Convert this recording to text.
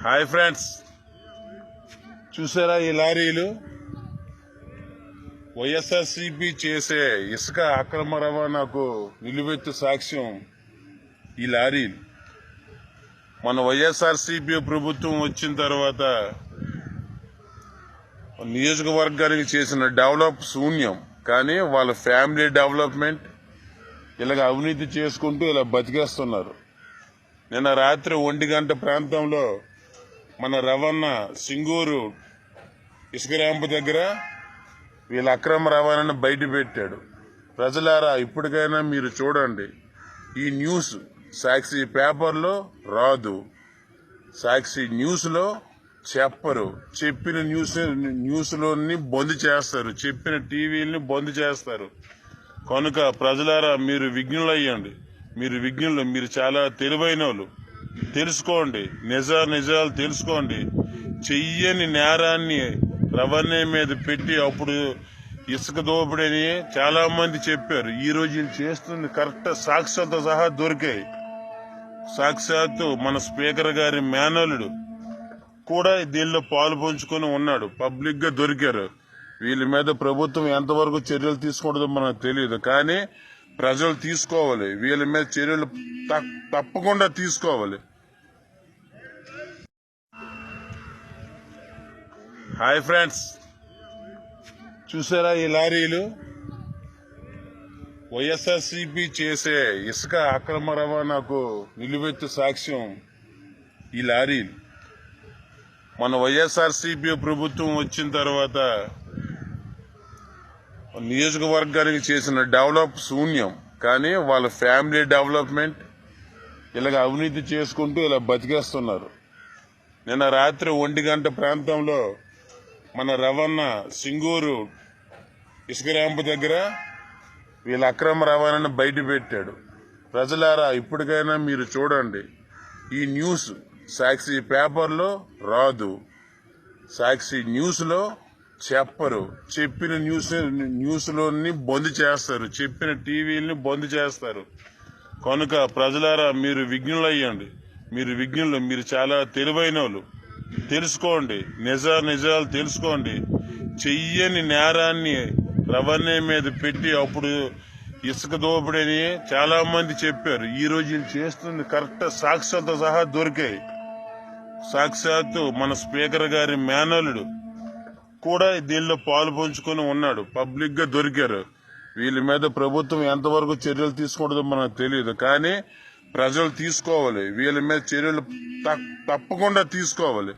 Hi friends. చూసారా ఈ లారీలు? వైఎస్ఆర్సీపీ చేసే ఇసుక అక్రమ రవాణాకు నిలువెత్తు సాక్ష్యం ఈ లారీలు మన వైఎస్ఆర్సీపీ ప్రభుత్వం వచ్చిన తర్వాత నియోజకవర్గానికి చేసిన డెవలప్ శూన్యం. కానీ వాళ్ళ ఫ్యామిలీ డెవలప్మెంట్ ఇలాగ అవినీతి చేసుకుంటూ ఇలా బతికేస్తున్నారు. నిన్న రాత్రి ఒంటి గంట ప్రాంతంలో మన రవాణా సింగూరు ఇసుక ర్యాంపు దగ్గర వీళ్ళ అక్రమ రవాణాను బయట పెట్టాడు. ప్రజలారా ఇప్పటికైనా మీరు చూడండి. ఈ న్యూస్ సాక్షి పేపర్లో రాదు. సాక్షి న్యూస్లో చెప్పరు. చెప్పిన న్యూస్ న్యూస్లోని బంద్ చేస్తారు. చెప్పిన టీవీలని బంద్ చేస్తారు. కనుక ప్రజలారా మీరు విఘ్నులయ్యండి. మీరు విఘ్నులు మీరు చాలా తెలివైన వాళ్ళు తెలుసుకోండి. నిజ నిజాలు తెలుసుకోండి. చెయ్యని నేరాన్ని రవాణా మీద పెట్టి అప్పుడు ఇసుక దోపిడని చాలా మంది చెప్పారు. ఈ రోజు వీళ్ళు చేస్తుంది కరెక్ట్ సాక్ష్యాలతో సహా దొరికాయి. సాక్షాత్తు మన స్పీకర్ గారి మేనలుడు కూడా దీనిలో పాలు పంచుకొని ఉన్నాడు. పబ్లిక్గా దొరికారు. వీళ్ళ మీద ప్రభుత్వం ఎంతవరకు చర్యలు తీసుకుంటుందో మనకు తెలియదు. కానీ ప్రజలు తీసుకోవాలి. వీళ్ళ మీద చర్యలు తప్పకుండా తీసుకోవాలి. Hi friends. చూసారా ఈ లారీలు? వైఎస్ఆర్సీపీ చేసే ఇసుక అక్రమ రవాణాకు నిలువెత్తు సాక్ష్యం ఈ లారీలు. మన వైఎస్ఆర్సీపీ ప్రభుత్వం వచ్చిన తర్వాత నియోజకవర్గానికి చేసిన డెవలప్ శూన్యం. కానీ వాళ్ళ ఫ్యామిలీ డెవలప్మెంట్ ఇలాగ అవినీతి చేసుకుంటూ ఇలా బతికేస్తున్నారు. నిన్న రాత్రి ఒంటి గంట ప్రాంతంలో మన రవాణా సింగూరు ఇసుక ర్యాంపు దగ్గర వీళ్ళ అక్రమ రవాణాను బయట పెట్టాడు. ప్రజలారా ఇప్పటికైనా మీరు చూడండి. ఈ న్యూస్ సాక్షి పేపర్లో రాదు. సాక్షి న్యూస్లో చెప్పరు. చెప్పిన న్యూస్ న్యూస్లోని బంద్ చేస్తారు. చెప్పిన టీవీలని బంద్ చేస్తారు. కనుక ప్రజలారా మీరు విఘ్నులయ్యండి మీరు విఘ్నులు మీరు చాలా తెలివైన వాళ్ళు తెలుసుకోండి. నిజ నిజాలు తెలుసుకోండి. చెయ్యని నేరాన్ని రవాణా మీద పెట్టి అప్పుడు ఇసుక దోపిడని చాలా మంది చెప్పారు. ఈ రోజు వీళ్ళు చేస్తుంది కరెక్ట్ సాక్ష్యాలతో సహా దొరికాయి. సాక్షాత్తు మన స్పీకర్ గారి మేనలుడు కూడా దీనిలో పాలు పంచుకొని ఉన్నాడు. పబ్లిక్గా దొరికారు. వీళ్ళ మీద ప్రభుత్వం ఎంతవరకు చర్యలు తీసుకుంటుందో మనకు తెలియదు కానీ ప్రజలు తీసుకోవాలి. వీళ్ళ మీద చర్యలు తప్పకుండా తీసుకోవాలి.